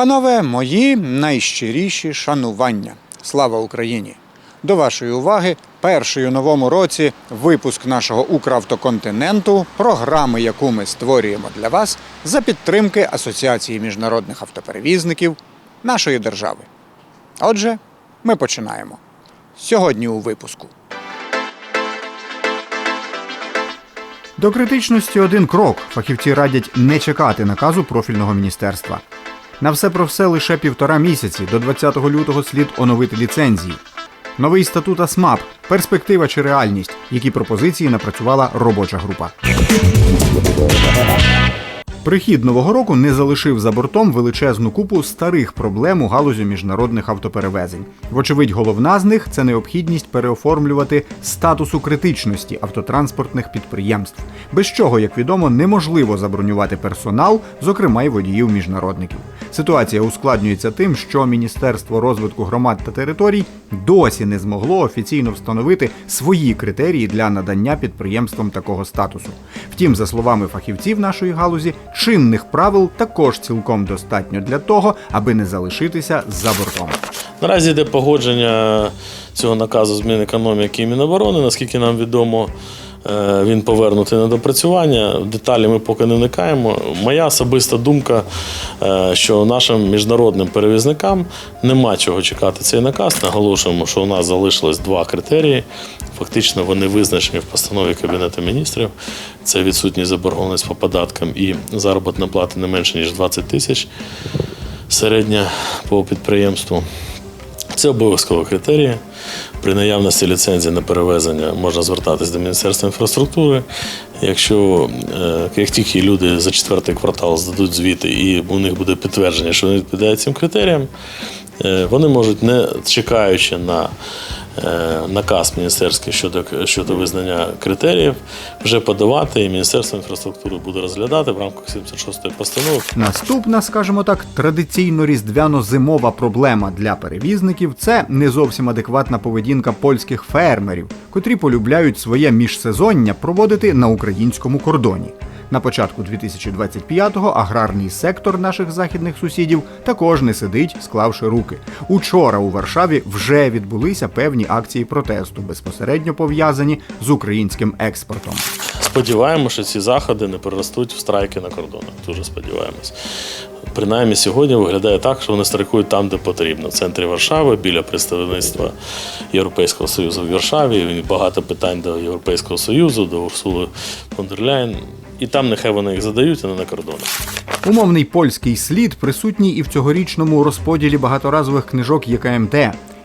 Панове, мої найщиріші шанування. Слава Україні! До вашої уваги перший у новому році випуск нашого Укравтоконтиненту, програми, яку ми створюємо для вас за підтримки Асоціації міжнародних автоперевізників нашої держави. Отже, ми починаємо. Сьогодні у випуску. До критичності один крок. Фахівці радять не чекати наказу профільного міністерства. На все про все лише півтора місяці. До 20 лютого слід оновити ліцензії. Новий статут АСМАП, перспектива чи реальність, які пропозиції напрацювала робоча група. Прихід нового року не залишив за бортом величезну купу старих проблем у галузі міжнародних автоперевезень. Вочевидь, головна з них це необхідність переоформлювати статусу критичності автотранспортних підприємств, без чого, як відомо, неможливо забронювати персонал, зокрема й водіїв міжнародників. Ситуація ускладнюється тим, що Міністерство розвитку громад та територій досі не змогло офіційно встановити свої критерії для надання підприємствам такого статусу. Втім, за словами фахівців нашої галузі, чинних правил також цілком достатньо для того, аби не залишитися за бортом. Наразі йде погодження цього наказу змін економіки і Міноборони. Наскільки нам відомо, він повернутий на допрацювання. В деталі ми поки не вникаємо. Моя особиста думка, е, що нашим міжнародним перевізникам нема чого чекати цей наказ. Наголошуємо, що у нас залишилось два критерії. Фактично вони визначені в постанові Кабінету міністрів. Це відсутність заборгованість по податкам і заробітна плата не менше ніж 20 тисяч середня по підприємству. Це обов'язково критерії. При наявності ліцензії на перевезення можна звертатись до Міністерства інфраструктури. Якщо е, як тільки люди за четвертий квартал здадуть звіти і у них буде підтвердження, що вони відповідають цим критеріям, е, вони можуть, не чекаючи на наказ міністерський щодо, щодо визнання критеріїв, вже подавати, і Міністерство інфраструктури буде розглядати в рамках 76-ї постанови. Наступна, скажімо так, традиційно різдвяно-зимова проблема для перевізників це не зовсім адекватна поведінка польських фермерів, котрі полюбляють своє міжсезоння проводити на українському кордоні. На початку 2025-го аграрний сектор наших західних сусідів також не сидить, склавши руки. Учора у Варшаві вже відбулися певні акції протесту, безпосередньо пов'язані з українським експортом. Сподіваємося, що ці заходи не переростуть в страйки на кордонах. Дуже сподіваємось. Принаймні сьогодні виглядає так, що вони страйкують там, де потрібно. В центрі Варшави, біля представництва Європейського Союзу в Варшаві. Багато питань до Європейського Союзу, до Урсули фон дер Ляєн. І там нехай вони їх задають, а не на кордонах. Умовний польський слід присутній і в цьогорічному розподілі багаторазових книжок ЄКМТ.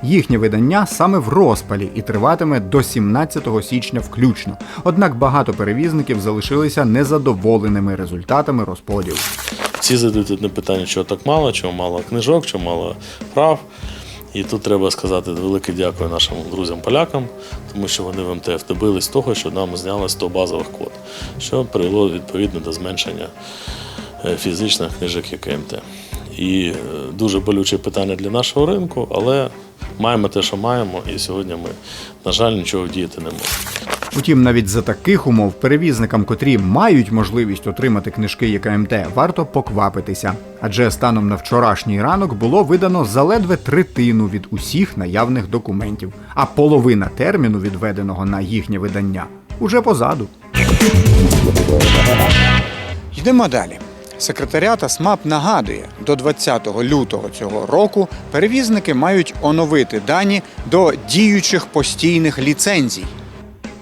Їхнє видання саме в розпалі і триватиме до 17 січня включно. Однак багато перевізників залишилися незадоволеними результатами розподілу. Всі задають одне питання, чого так мало, чого мало книжок, чого мало прав. І тут треба сказати велике дякую нашим друзям-полякам, тому що вони в МТФ добились того, що нам зняли 100 базових код, що привело відповідно до зменшення е, фізичних книжок ЄКМТ. І е, дуже болюче питання для нашого ринку, але маємо те, що маємо, і сьогодні ми, на жаль, нічого вдіяти не можемо. Утім, навіть за таких умов перевізникам, котрі мають можливість отримати книжки ЄКМТ, варто поквапитися. Адже станом на вчорашній ранок було видано заледве третину від усіх наявних документів, а половина терміну, відведеного на їхнє видання, уже позаду. Йдемо далі. Секретаріат СМАП нагадує, до 20 лютого цього року перевізники мають оновити дані до діючих постійних ліцензій.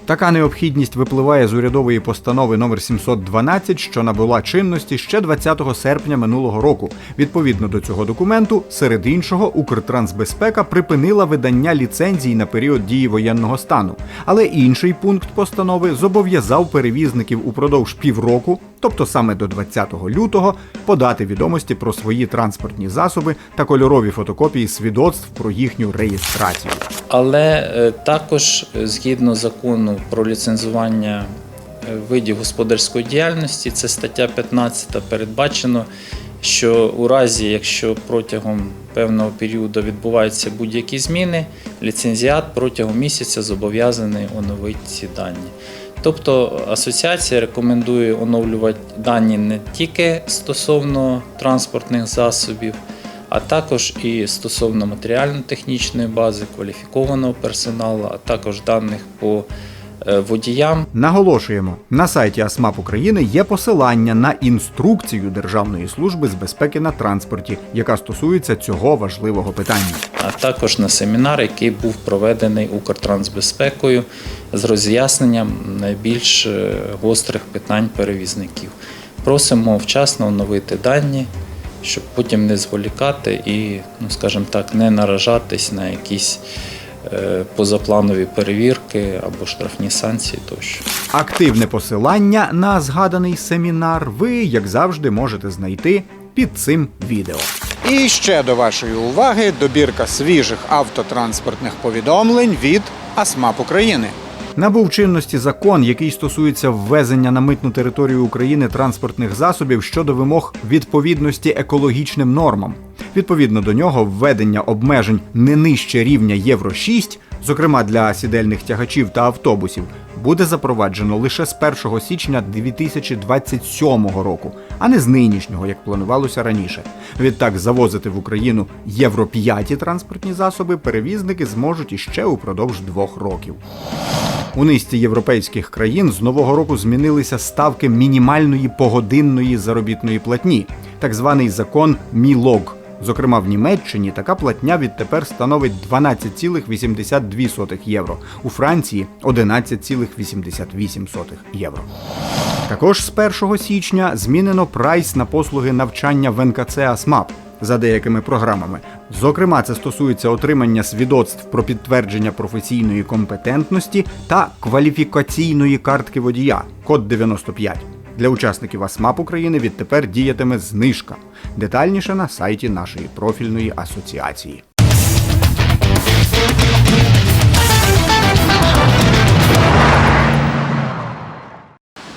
Така необхідність випливає з урядової постанови номер 712, що набула чинності ще 20 серпня минулого року. Відповідно до цього документу, серед іншого, Укртрансбезпека припинила видання ліцензій на період дії воєнного стану. Але інший пункт постанови зобов'язав перевізників упродовж півроку, тобто саме до 20 лютого, подати відомості про свої транспортні засоби та кольорові фотокопії свідоцтв про їхню реєстрацію. Але е, також е, згідно закону про ліцензування е, видів господарської діяльності, це стаття 15 передбачено, що у разі, якщо протягом певного періоду відбуваються будь-які зміни, ліцензіат протягом місяця зобов'язаний оновити ці дані. Тобто асоціація рекомендує оновлювати дані не тільки стосовно транспортних засобів, а також і стосовно матеріально-технічної бази, кваліфікованого персоналу, а також даних по водіям. Наголошуємо, на сайті АСМАП України є посилання на інструкцію Державної служби з безпеки на транспорті, яка стосується цього важливого питання. а також на семінар, який був проведений Укртрансбезпекою з роз'ясненням найбільш е, гострих питань перевізників. Просимо вчасно оновити дані, щоб потім не зволікати і, ну скажімо так, не наражатись на якісь е, позапланові перевірки або штрафні санкції тощо. Активне посилання на згаданий семінар ви, як завжди, можете знайти під цим відео. І ще до вашої уваги добірка свіжих автотранспортних повідомлень від АСМАП України. Набув чинності закон, який стосується ввезення на митну територію України транспортних засобів щодо вимог відповідності екологічним нормам. Відповідно до нього, введення обмежень не нижче рівня Євро 6, зокрема для сідельних тягачів та автобусів, буде запроваджено лише з 1 січня 2027 року, а не з нинішнього, як планувалося раніше. Відтак завозити в Україну Євро 5 транспортні засоби перевізники зможуть іще упродовж двох років. У низці європейських країн з нового року змінилися ставки мінімальної погодинної заробітної платні, так званий закон Мілог. Зокрема, в Німеччині така платня відтепер становить 12,82 євро, у Франції 11,88 євро. Також з 1 січня змінено прайс на послуги навчання в НКЦ АСМАП за деякими програмами. Зокрема, це стосується отримання свідоцтв про підтвердження професійної компетентності та кваліфікаційної картки водія код 95. Для учасників АСМАП України відтепер діятиме знижка. Детальніше на сайті нашої профільної асоціації.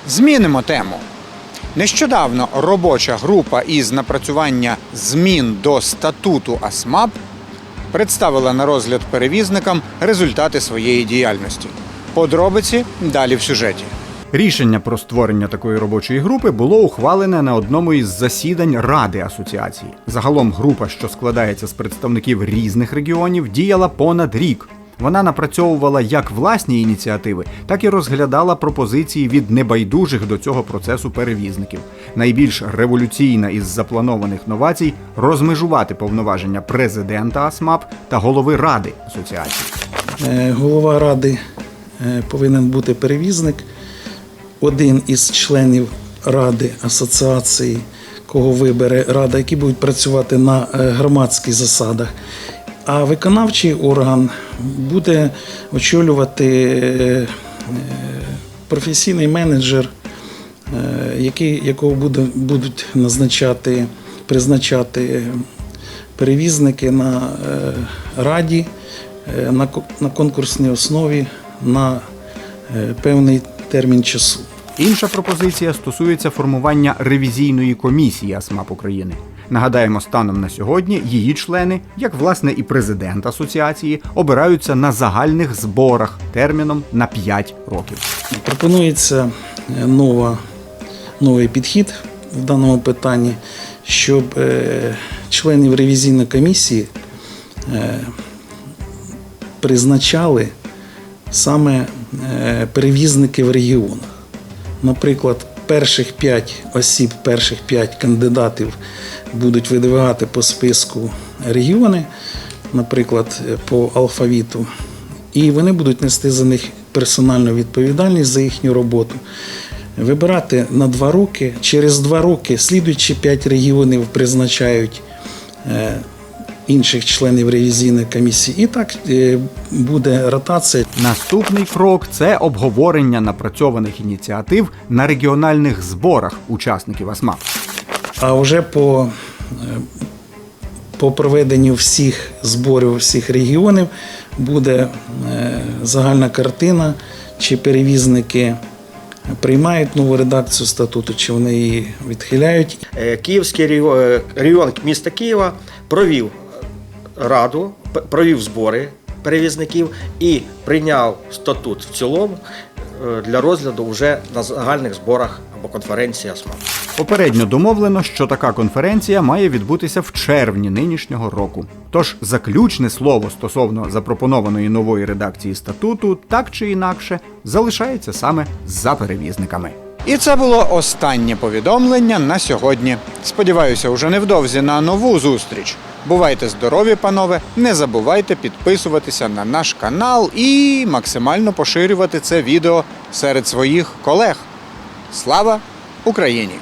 Змінимо тему. Нещодавно робоча група із напрацювання змін до статуту АСМАП представила на розгляд перевізникам результати своєї діяльності. Подробиці далі в сюжеті. Рішення про створення такої робочої групи було ухвалене на одному із засідань Ради асоціації. Загалом група, що складається з представників різних регіонів, діяла понад рік. Вона напрацьовувала як власні ініціативи, так і розглядала пропозиції від небайдужих до цього процесу перевізників. Найбільш революційна із запланованих новацій розмежувати повноваження президента АСМАП та голови ради асоціації. Е, Голова ради е, повинен бути перевізник, один із членів ради асоціації, кого вибере рада, які будуть працювати на е, громадських засадах. А виконавчий орган буде очолювати е, професійний менеджер, е, якого будуть назначати, призначати перевізники на е, раді е, на, ко- на конкурсній основі на е, певний термін часу. Інша пропозиція стосується формування ревізійної комісії АСМАП України. Нагадаємо, станом на сьогодні її члени, як власне і президент асоціації, обираються на загальних зборах терміном на 5 років. Пропонується е, нова, новий підхід в даному питанні, щоб е, членів ревізійної комісії е, призначали саме перевізники в регіонах. Наприклад, перших п'ять осіб, перших п'ять кандидатів будуть видвигати по списку регіони, наприклад, е, по алфавіту, і вони будуть нести за них персональну відповідальність за їхню роботу. Вибирати на два роки. Через два роки слідуючі п'ять регіонів призначають е, інших членів ревізійної комісії. І так е, буде ротація. Наступний крок це обговорення напрацьованих ініціатив на регіональних зборах учасників АСМАП. А вже по, е, по проведенню всіх зборів всіх регіонів буде е, загальна картина, чи перевізники приймають нову редакцію статуту, чи вони її відхиляють. Київський регіон міста Києва провів раду, п- провів збори перевізників і прийняв статут в цілому е, для розгляду вже на загальних зборах або конференція СМАП. Попередньо домовлено, що така конференція має відбутися в червні нинішнього року. Тож заключне слово стосовно запропонованої нової редакції статуту, так чи інакше, залишається саме за перевізниками. І це було останнє повідомлення на сьогодні. Сподіваюся, уже невдовзі на нову зустріч. Бувайте здорові, панове! Не забувайте підписуватися на наш канал і максимально поширювати це відео серед своїх колег. Слава Україні!